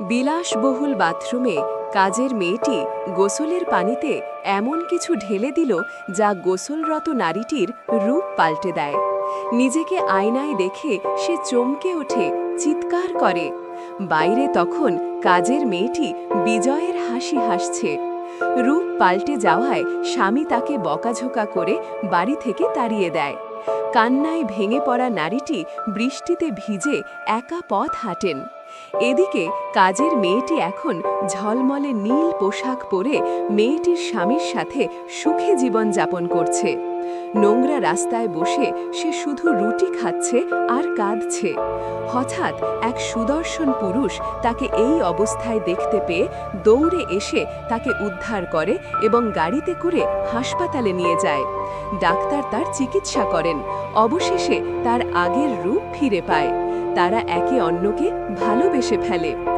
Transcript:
বিলাসবহুল বাথরুমে কাজের মেয়েটি গোসলের পানিতে এমন কিছু ঢেলে দিল যা গোসলরত নারীটির রূপ পাল্টে দেয়। নিজেকে আয়নায় দেখে সে চমকে ওঠে, চিৎকার করে। বাইরে তখন কাজের মেয়েটি বিজয়ের হাসি হাসছে। রূপ পাল্টে যাওয়ায় স্বামী তাকে বকাঝোকা করে বাড়ি থেকে তাড়িয়ে দেয়। কান্নায় ভেঙে পড়া নারীটি বৃষ্টিতে ভিজে একা পথ হাঁটেন। এদিকে কাজের মেয়েটি এখন ঝলমলে নীল পোশাক পরে মেয়েটির স্বামীর সাথে সুখে জীবন যাপন করছে। নোংরা রাস্তায় বসে সে শুধু রুটি খাচ্ছে আর কাঁদছে। হঠাৎ এক সুদর্শন পুরুষ তাকে এই অবস্থায় দেখতে পেয়ে দৌড়ে এসে তাকে উদ্ধার করে এবং গাড়িতে করে হাসপাতালে নিয়ে যায়। ডাক্তার তার চিকিৎসা করেন। অবশেষে তার আগের রূপ ফিরে পায়। তারা একে অন্যকে ভালোবেসে ফেলে।